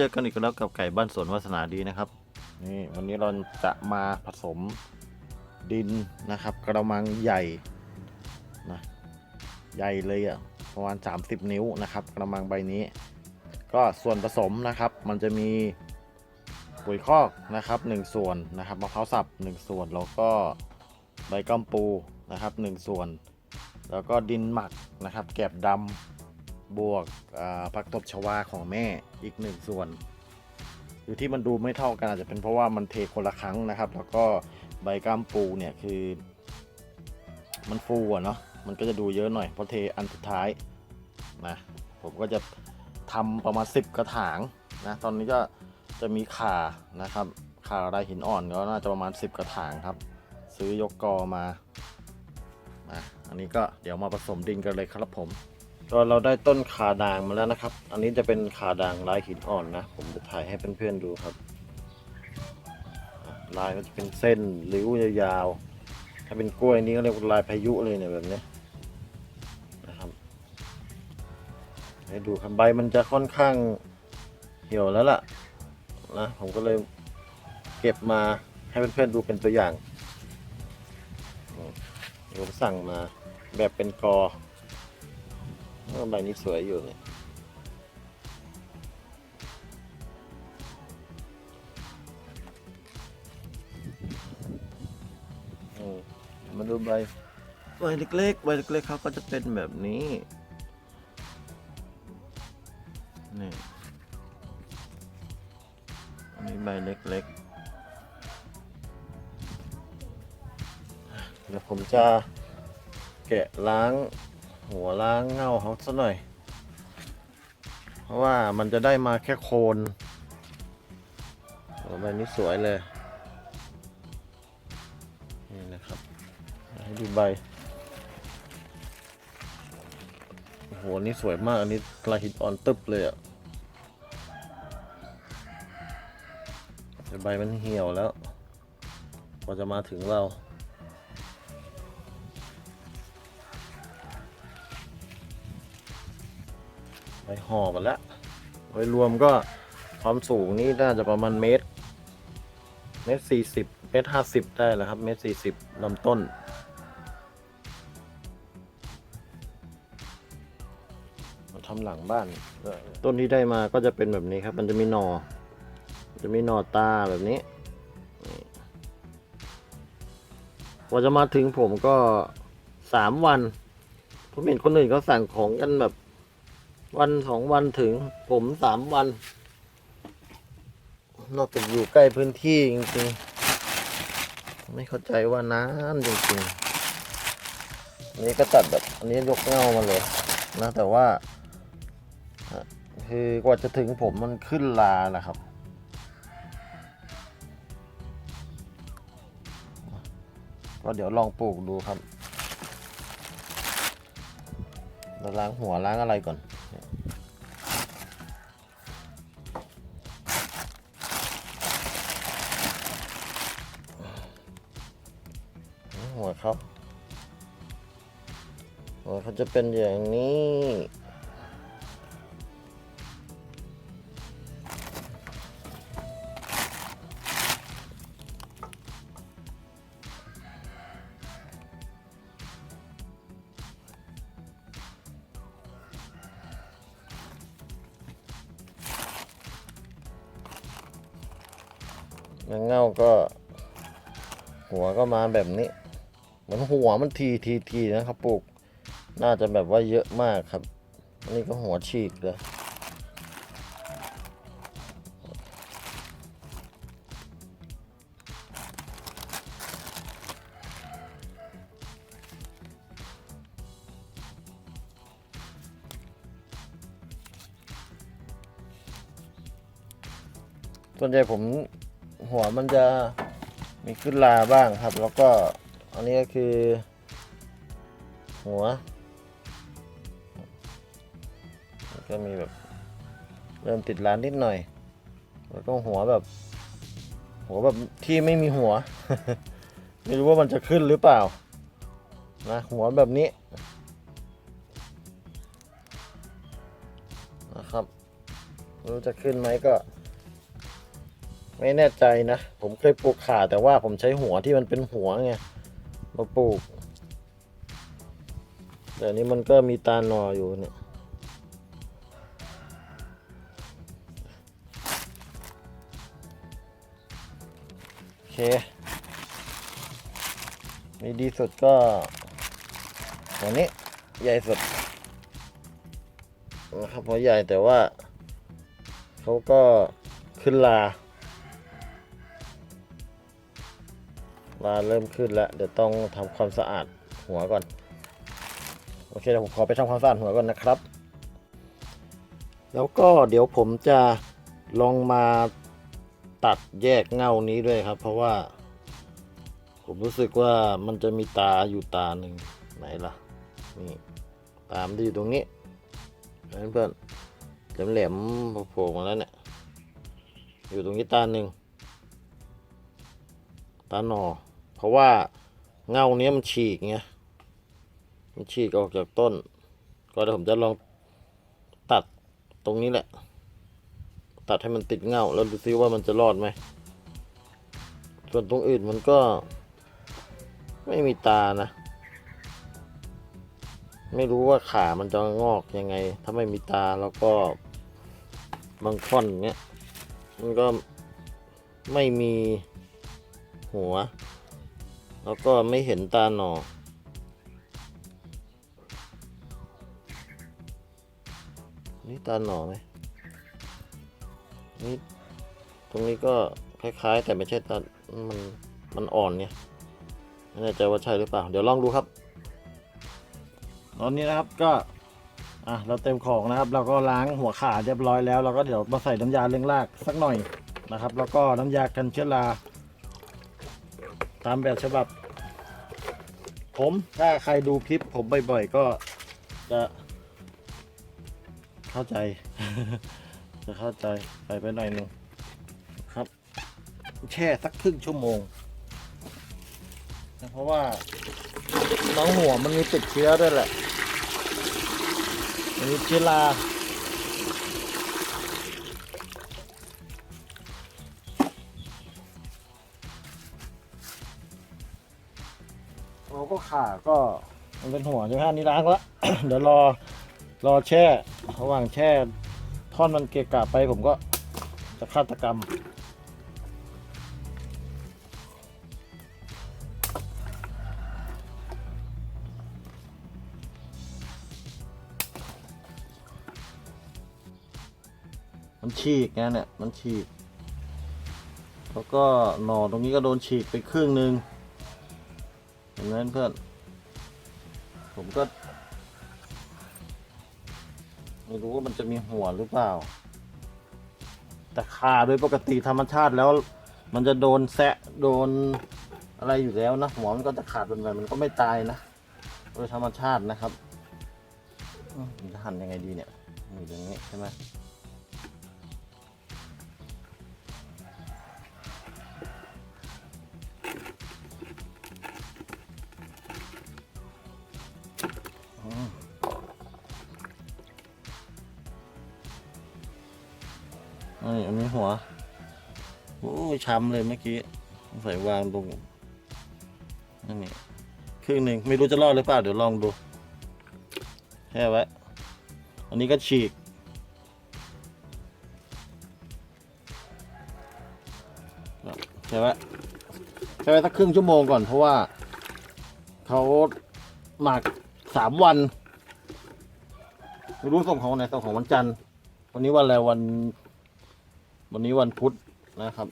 เจอกันอีกแล้วกับไก่บ้านสวนวาสนาดีนะครับ นี่วันนี้เราจะมาผสมดินนะครับ กระมังใหญ่นะใหญ่เลยอะ่ะประมาณ 30 นิ้วนะครับ กระมังใบนี้ ก็ส่วนผสมนะครับ มันจะมีปุ๋ยคอกนะครับ 1 ส่วนนะครับมะพร้าวสับ1 ส่วนแล้วก็ใบกัมปูนะครับ 1 ส่วน แล้วก็ดินหมักนะครับ แกบดำ บวกผักตบชวาของแม่อีกหนึ่งส่วนคือที่มันดูไม่เท่ากันอาจจะเป็นเพราะว่ามันเทคนละครั้งนะครับ แล้วก็ใบก้ามปูเนี่ยคือ มันฟูอะเนาะมันก็จะดูเยอะหน่อยเพราะเทอันสุดท้ายนะผมก็จะทำประมาณ 10 กระถางนะตอนนี้ก็จะมีขานะครับขาลายหินอ่อนก็น่าจะประมาณ 10 กระถางครับ ซื้อยกกอมาอะอันนี้ก็เดี๋ยวมาผสมดินกันเลยครับผม ก็เราได้ต้นขาด่างมาแล้วนะครับ อันนี้จะเป็นขาด่างลายหินอ่อนนะ ผมจะถ่ายให้เพื่อนๆดูครับ ลายก็จะเป็นเส้นริ้วยาวๆ ถ้าเป็นกล้วยนี้ก็เรียกว่าลายพายุเลยเนี่ยแบบนี้นะครับให้ดูครับใบมันจะค่อนข้างเหี่ยวแล้วล่ะนะผมก็เลยเก็บมาให้เพื่อนๆดูเป็นตัวอย่างผมสั่งมาแบบเป็นกอ ใบนี้สวยอยู่เนี่ยอืมมาดูใบใบเล็กๆใบเล็กๆเขาก็จะเป็นแบบนี้นี่อันนี้ใบเล็กๆ เดี๋ยวผมจะแกะล้าง หัวล้างเงาเขาสักหน่อย เพราะว่ามันจะได้มาแค่โคนโอ้ใบนี้สวยเลย นี่นะครับ ให้ดูใบ โอ้โห นี่สวยมาก อันนี้ลายหินอ่อนตึบเลยอะแต่ใบมันเหี่ยวแล้ว กว่าจะมาถึงเรา ไปห่อกันแล้วโดยรวมก็ความสูงนี่น่าจะประมาณเมตร เมตรสี่สิบเมตรห้าสิบได้แล้วครับ เมตรสี่สิบลำต้นมาทำหลังบ้าน ต้นที่ได้มาก็จะเป็นแบบนี้ครับ มันจะมีหนอ่อ จะมีหน่อตาแบบนี้กว่าจะมาถึงผมก็สามวัน ผมเห็นคนอื่นเขาสั่งของกันแบบ วันสองวันถึงผมสามวัน นอกจากอยู่ใกล้พื้นที่จริงๆ ไม่เข้าใจว่านานจริงๆอันนี้ก็ตัดแบบอันนี้ยกเงามาเลยนะแต่ว่า คือกว่าจะถึงผมมันขึ้นลานะครับก็เดี๋ยวลองปลูกดูครับเราล้างหัวล้างอะไรก่อน จะเป็นอย่างนี้ แล้วเง่าก็ หัวก็มาแบบนี้ เหมือนหัวมันทีทีทีนะครับปลูก น่าจะแบบว่าเยอะมากครับ อันนี้ก็หัวฉีกเลย ส่วนใหญ่ผมหัวมันจะมีขึ้นลาบ้างครับ แล้วก็อันนี้ก็คือ หัว ก็มีแบบเริ่มติดร้านนิดหน่อย แล้วก็หัวแบบ หัวแบบที่ไม่มีหัว ไม่รู้ว่ามันจะขึ้นหรือเปล่านะหัวแบบนี้นะครับไม่รู้จะขึ้นไหมก็ ไม่แน่ใจนะ ผมเคยปลูกขาแต่ว่าผมใช้หัวที่มันเป็นหัวไงมาปลูกแต่นนี้มันก็มีตาหนออยู่เนี่ย เคมีดีสุดก็หัวนี้ใหญ่สุดนะครับหัวใหญ่แต่ว่าเขาก็ขึ้นลา ลาเริ่มขึ้นแล้ว เดี๋ยวต้องทำความสะอาดหัวก่อน โอเคเดี๋ยวผมขอไปทำความสะอาดหัวก่อนนะครับ แล้วก็เดี๋ยวผมจะลองมา ตัดแยกเงานี้ด้วยครับ เพราะว่า ผมรู้สึกว่ามันจะมีตาอยู่ตาหนึ่งไหนล่ะ นี่ตามนจะอยู่ตรงนี้เห็นเพื่อนแหลมๆโผล่มาแล้วเนี่ย อยู่ตรงนี้ตาหนึ่งตาหนอ เพราะว่าเงาเนี้ยมันฉีกไงมันฉีกออกจากต้น ก็เดี๋ยวผมจะลองตัดตรงนี้แหละ ตัดให้มันติดเงาแล้วดูซิว่ามันจะรอดไหม ส่วนตรงอื่นมันก็ ไม่มีตานะ ไม่รู้ว่าขามันจะงอกยังไง ถ้าไม่มีตาแล้วก็บางท่อนเนี้ยมันก็ไม่มีหัว แล้วก็ไม่เห็นตาหนอนี่ตาหนอไหม นี่ตรงนี้ก็คล้ายๆ แต่ไม่ใช่ตมันมันอ่อนเนี่ยไม่แน่ใจว่าใช่หรือเปล่า เดี๋ยวลองดูครับ ตอนนี้นะครับก็อะเราเต็มของนะครับ เราก็ล้างหัวขาเรียบร้อยแล้วเราก็เดี๋ยวมาใส่น้ำยาเลี้ยงรากสักหน่อยนะครับ แล้วก็น้ำยากันเชื้อราตามแบบฉบับ ผมถ้าใครดูคลิปผมบ่อยๆก็จะเข้าใจ จะเข้าใจใส่ไปหน่อยหนึ่งครับ แช่สักครึ่งชั่วโมงนะเพราะว่าน้องหัวมันมีติดเชื้อด้วยแหละมันมีเชื้อราเราก็ขาก็มันเป็นหัวใช่ไหมฮะนี่ล้างแล้วเดี๋ยวรอรอแช่ระหว่างแช่ ท่อนมันเกะกะไปผมก็จะฆาตกรรม มันฉีกไงเนี่ย มันฉีก แล้วก็หน่อตรงนี้ก็โดนฉีกไปครึ่งหนึ่งเห็นไหมเพื่อน ผมก็ ไม่รู้ว่ามันจะมีหัวหรือเปล่า แต่ขาโดยปกติธรรมชาติแล้ว มันจะโดนแซะโดนอะไรอยู่แล้วนะหัวมันก็จะขาดเป็นแบบมันก็ไม่ตายนะโดยธรรมชาตินะครับจะหั่นยังไงดีเนี่ยอยู่อย่างนี้ใช่ไหม ช้ำเลยเมื่อกี้ใส่วางตรงนั่นนี่ครึ่งหนึ่งไม่รู้จะรอดหรือเปล่าเดี๋ยวลองดูแค่ไว้อันนี้ก็ฉีก ใช่ไหมใช่ไหมสักครึ่งชั่วโมงก่อนเพราะว่าเขาหมักสามวันไม่รู้ส่งของไหนส่งของวันจันทร์วันนี้วันอะไรวัน วันนี้วันพุธนะครับ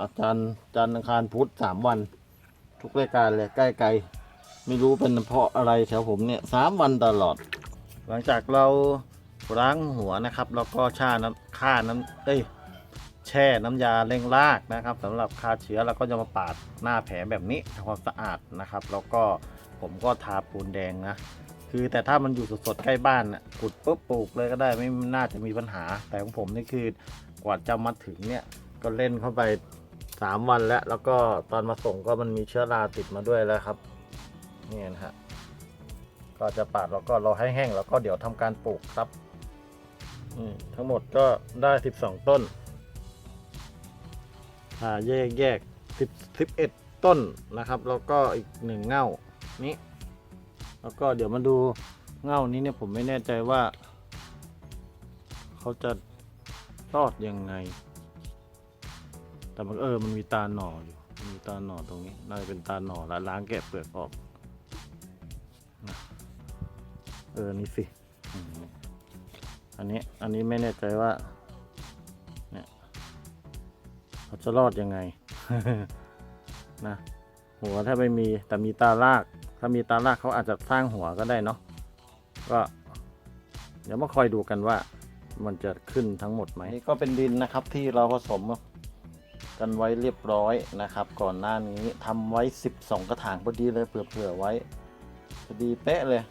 อาจารย์จันทร์อังคารพุธสามวัน ทุกรายการเลยใกล้ไกลไม่รู้เป็นเพราะอะไรแถวผมเนี่ยสามวันตลอด หลังจากเราล้างหัวนะครับ แล้วก็ช่าน้ำฆ่าน้ำเอ้ยแช่น้ำยาเร่งรากนะครับสำหรับฆ่าเชื้อแล้วก็จะมาปาดหน้าแผลแบบนี้ทำความสะอาดนะครับ แล้วก็ผมก็ทาปูนแดงนะคือแต่ถ้ามันอยู่สดๆใกล้บ้านน่ะขุดปุ๊บปลูกเลยก็ได้ไม่น่าจะมีปัญหา แต่ของผมนี่คือกว่าจะมาถึงเนี่ยก็เล่นเข้าไป สามวันแล้ว แล้วก็ตอนมาส่งก็มันมีเชื้อราติดมาด้วยแล้วครับนี่นะฮะก็จะปาดแล้วก็รอให้แห้งแล้วก็เดี๋ยวทำการปลูกครับทั้งหมดก็ได้12ต้นอ่าแยกแยก10 11ต้นนะครับ แล้วก็อีกหนึ่งเง่านี้แล้วก็เดี๋ยวมาดูเง่านี้เนี่ยผมไม่แน่ใจว่า เขาจะรอดยังไง แต่มันเออมันมีตาหน่ออยู่มันมีตาหน่อตรงนี้น่าจะเป็นตาหน่อแล้วล้างแกะเปลือกออกนะเออนี่สิอันนี้อันนี้ไม่แน่ใจว่าเนี่ยเขาจะรอดยังไงนะหัวถ้าไม่มีแต่มีตาลาก ถ้ามีตาลากเขาอาจจะสร้างหัวก็ได้เนาะก็ เดี๋ยวมาคอยดูกันว่ามันจะขึ้นทั้งหมดไหมนี่ก็เป็นดินนะครับที่เราผสม กันไว้เรียบร้อยนะครับ ก่อนหน้านี้ทำไว้ 12 กระถางพอดีเลยเผื่อๆไว้พอดีเป๊ะเลย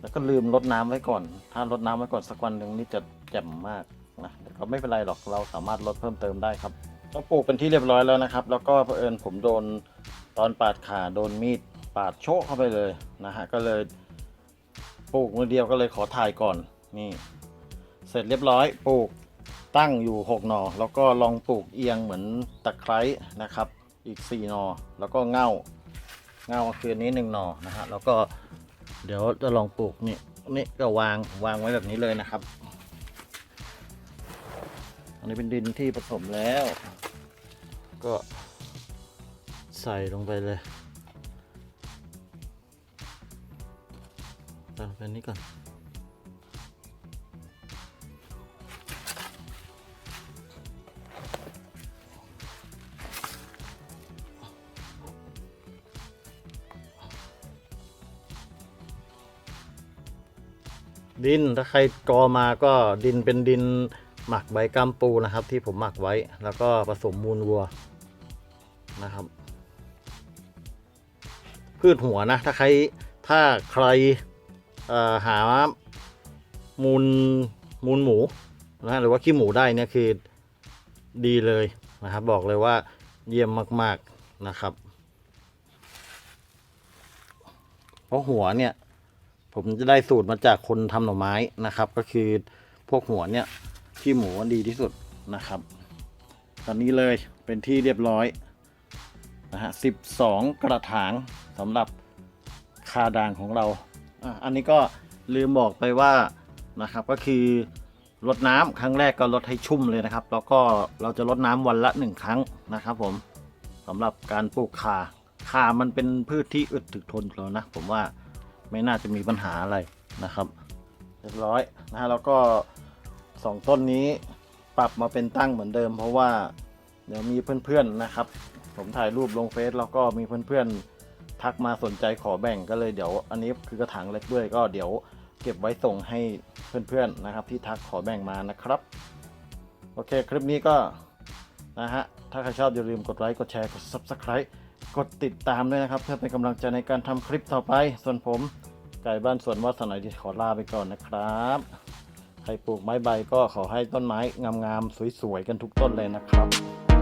แล้วก็ลืมรดน้ำไว้ก่อน ถ้ารดน้ำไว้ก่อนสักวันหนึ่งนี่จะแจ่มมากนะแต่ก็ไม่เป็นไรหรอกเราสามารถลดเพิ่มเติมได้ครับต้องปลูกเป็นที่เรียบร้อยแล้วนะครับ แล้วก็เผอิญผมโดนตอนปาดขาโดนมีดปาดโชกเข้าไปเลยนะฮะก็เลยปลูกมือเดียวก็เลยขอถ่ายก่อนนี่ เสร็จเรียบร้อยปลูก ตั้งอยู่ 6 หนอ แล้วก็ลองปลูกเอียงเหมือนตะไคร้นะครับ อีก 4 หนอ แล้วก็เง่าเง่าคือนี้หนึ่งหนอนะฮะแล้วก็เดี๋ยวจะลองปลูกนี่นี่ก็วางวางไว้แบบนี้เลยนะครับ อันนี้เป็นดินที่ผสมแล้ว ก็ใส่ลงไปเลยใส่ลงไปนี้ก่อน ดินถ้าใครกอมาก็ดินเป็นดินหมักใบกัมปูนะครับ ที่ผมหมักไว้แล้วก็ผสมมูลวัวนะครับ พืชหัวนะ ถ้าใครถ้าใครเอ่อหามูลมูลหมูนะหรือว่าขี้หมูได้เนี่ยคือดีเลยนะครับ บอกเลยว่าเยี่ยมมาก ๆนะครับ เพราะหัวเนี่ย ผมจะได้สูตรมาจากคนทำหน่อไม้นะครับ ก็คือพวกหัวเนี่ยที่หมูดีที่สุดนะครับ ตอนนี้เลยเป็นที่เรียบร้อยนะฮะสิบสองกระถางสำหรับคาด่างของเราอะอันนี้ก็ลืมบอกไปว่านะครับก็คือรดน้ำครั้งแรกก็ลดให้ชุ่มเลยนะครับ แล้วก็เราจะลดน้ำวันละหนึ่งครั้งนะครับผมสำหรับการปลูกคาคามันเป็นพืชที่อึดถึกทนแล้วนะ ผมว่า ไม่น่าจะมีปัญหาอะไรนะครับ เรียบร้อยนะฮะแล้วก็สองต้นนี้ปรับมาเป็นตั้งเหมือนเดิม เพราะว่าเดี๋ยวมีเพื่อนๆนะครับ ผมถ่ายรูปลงเฟซแล้วก็มีเพื่อนๆทักมาสนใจขอแบ่งก็เลยเดี๋ยว อันนี้คือกระถางเล็กด้วยก็เดี๋ยวเก็บไว้ส่งให้เพื่อนๆนะครับ ที่ทักขอแบ่งมานะครับ โอเคคลิปนี้ก็นะฮะถ้าใครชอบอย่าลืมกดไลค์กดแชร์กด subscribe กดติดตามด้วยนะครับ เพื่อเป็นกำลังใจในการทำคลิปต่อไป ส่วนผมไก่บ้านสวนวาสนาดีขอลาไปก่อนนะครับ ใครปลูกไม้ใบก็ขอให้ต้นไม้งามๆสวยๆกันทุกต้นเลยนะครับ